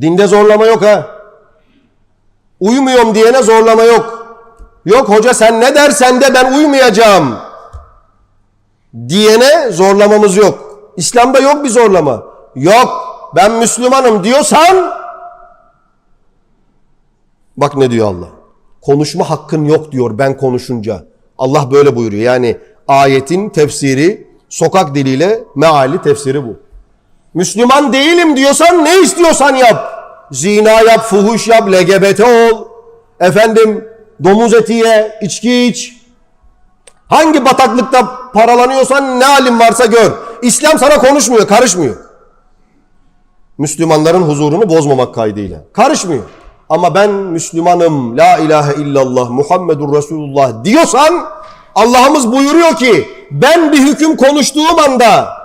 Dinde zorlama yok ha. Uyumuyorum diyene zorlama yok. Yok hoca sen ne dersen de ben uymayacağım. Diyene zorlamamız yok. İslam'da yok bir zorlama. Yok ben Müslümanım diyorsan bak ne diyor Allah. Konuşma hakkın yok diyor ben konuşunca. Allah böyle buyuruyor. Yani ayetin tefsiri sokak diliyle meali tefsiri bu. Müslüman değilim diyorsan ne istiyorsan yap. Zina yap, fuhuş yap, LGBT ol. Efendim domuz eti ye, içki iç. Hangi bataklıkta paralanıyorsan ne halin varsa gör. İslam sana konuşmuyor, karışmıyor. Müslümanların huzurunu bozmamak kaydıyla. Karışmıyor. Ama ben Müslümanım, la ilahe illallah, Muhammedur Resulullah diyorsan Allah'ımız buyuruyor ki ben bir hüküm konuştuğum anda,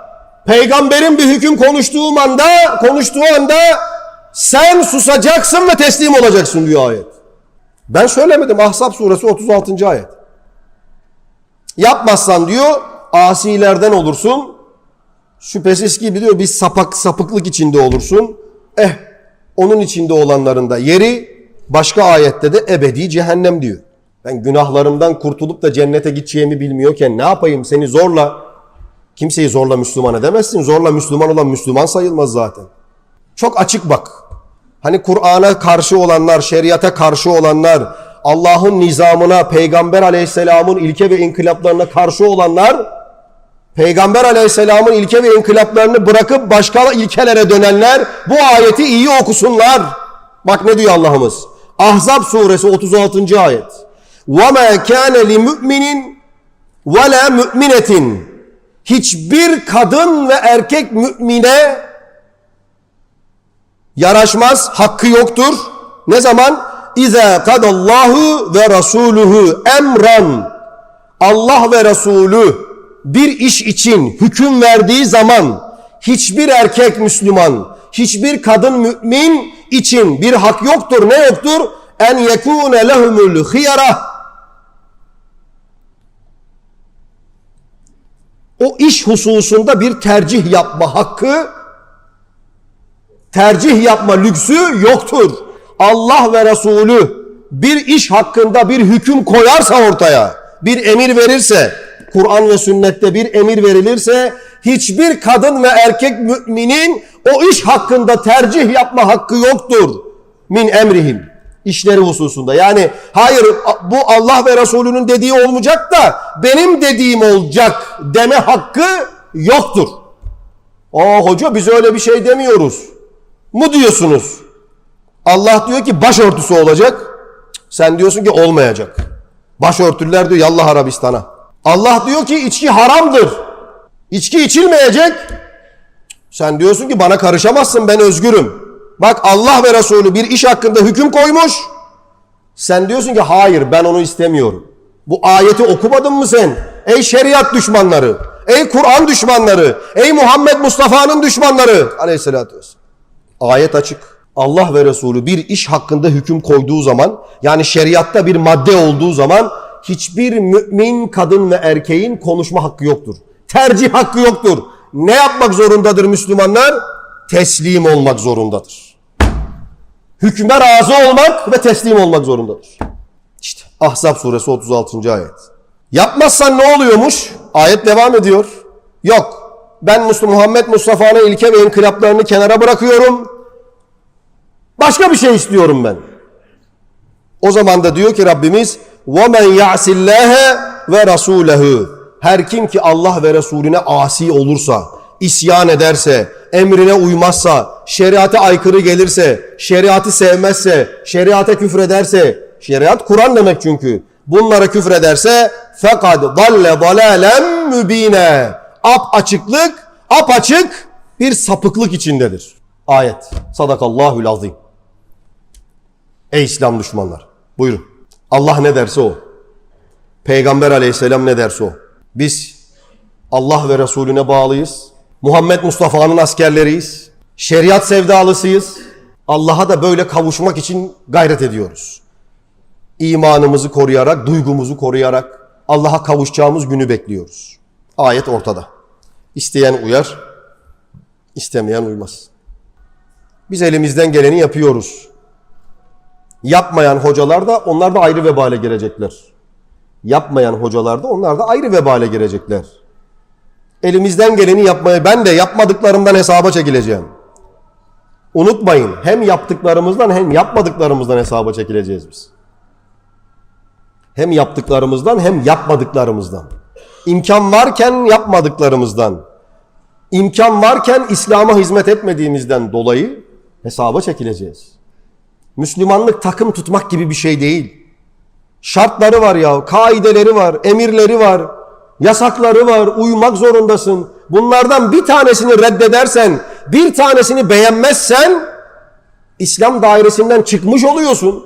peygamberin bir hüküm konuştuğum anda, konuştuğu anda sen susacaksın ve teslim olacaksın diyor ayet. Ben söylemedim Ahzab suresi 36. ayet. Yapmazsan diyor asilerden olursun. Şüphesiz ki diyor bir sapak sapıklık içinde olursun. Eh onun içinde olanların da yeri başka ayette de ebedi cehennem diyor. Ben günahlarımdan kurtulup da cennete gideceğimi bilmiyorken ne yapayım seni zorla kimseyi zorla Müslüman edemezsin. Zorla Müslüman olan Müslüman sayılmaz zaten. Çok açık bak. Hani Kur'an'a karşı olanlar, şeriata karşı olanlar, Allah'ın nizamına, Peygamber aleyhisselamın ilke ve inkılaplarına karşı olanlar, Peygamber aleyhisselamın ilke ve inkılaplarını bırakıp başka ilkelere dönenler bu ayeti iyi okusunlar. Bak ne diyor Allah'ımız. Ahzab suresi 36. ayet. وَمَا كَانَ لِمُؤْمِنٍ وَلَا مُؤْمِنَةٍ Hiçbir kadın ve erkek mümine yaraşmaz, hakkı yoktur. Ne zaman? İza kadallahu ve rasuluhu emran. Allah ve Resulü bir iş için hüküm verdiği zaman hiçbir erkek Müslüman, hiçbir kadın mümin için bir hak yoktur. Ne yoktur? En yekune lehumul hiyara. O iş hususunda bir tercih yapma hakkı tercih yapma lüksü yoktur. Allah ve Resulü bir iş hakkında bir hüküm koyarsa ortaya, bir emir verirse, Kur'an ve sünnette bir emir verilirse hiçbir kadın ve erkek müminin o iş hakkında tercih yapma hakkı yoktur. Min emrihim. İşleri hususunda. Yani hayır bu Allah ve Resulünün dediği olmayacak da benim dediğim olacak deme hakkı yoktur. Aa hoca biz öyle bir şey demiyoruz mu diyorsunuz? Allah diyor ki başörtüsü olacak. Sen diyorsun ki olmayacak. Başörtüler diyor yallah Arabistan'a. Allah diyor ki içki haramdır. İçki içilmeyecek. Sen diyorsun ki bana karışamazsın ben özgürüm. Bak Allah ve Resulü bir iş hakkında hüküm koymuş. Sen diyorsun ki hayır ben onu istemiyorum. Bu ayeti okumadın mı sen? Ey şeriat düşmanları, ey Kur'an düşmanları, ey Muhammed Mustafa'nın düşmanları aleyhissalatü vesselam. Ayet açık. Allah ve Resulü bir iş hakkında hüküm koyduğu zaman yani şeriatta bir madde olduğu zaman hiçbir mümin kadın ve erkeğin konuşma hakkı yoktur. Tercih hakkı yoktur. Ne yapmak zorundadır Müslümanlar? Teslim olmak zorundadır Hükme razı olmak ve teslim olmak zorundadır. İşte Ahzab suresi 36. ayet. Yapmazsan ne oluyormuş? Ayet devam ediyor. Yok. Ben Mustafa Muhammed Mustafa'nın ilke ve inkılaplarını kenara bırakıyorum. Başka bir şey istiyorum ben. O zaman da diyor ki Rabbimiz وَمَنْ يَعْسِ اللّٰهَ وَرَسُولَهُ Her kim ki Allah ve Resulüne asi olursa, isyan ederse, emrine uymazsa, şeriata aykırı gelirse, şeriatı sevmezse, şeriata küfrederse, şeriat Kur'an demek çünkü. Bunlara küfrederse fekad dalle dalalen mübine. Ap açıklık, ap açık bir sapıklık içindedir. Ayet. Sadakallahül azim. Ey İslam düşmanlar. Buyurun. Allah ne derse o. Peygamber aleyhisselam ne derse o. Biz Allah ve Resulüne bağlıyız. Muhammed Mustafa'nın askerleriyiz. Şeriat sevdalısıyız. Allah'a da böyle kavuşmak için gayret ediyoruz. İmanımızı koruyarak, duygumuzu koruyarak Allah'a kavuşacağımız günü bekliyoruz. Ayet ortada. İsteyen uyar, istemeyen uymaz. Biz elimizden geleni yapıyoruz. Yapmayan hocalar da onlar da ayrı vebale girecekler. Yapmayan hocalar da onlar da ayrı vebale girecekler. Elimizden geleni yapmaya ben de yapmadıklarımdan hesaba çekileceğim. Unutmayın hem yaptıklarımızdan hem yapmadıklarımızdan hesaba çekileceğiz biz. Hem yaptıklarımızdan hem yapmadıklarımızdan. İmkan varken yapmadıklarımızdan. İmkan varken İslam'a hizmet etmediğimizden dolayı hesaba çekileceğiz. Müslümanlık takım tutmak gibi bir şey değil. Şartları var ya, kaideleri var, emirleri var, yasakları var, uymak zorundasın. Bunlardan bir tanesini reddedersen, bir tanesini beğenmezsen İslam dairesinden çıkmış oluyorsun.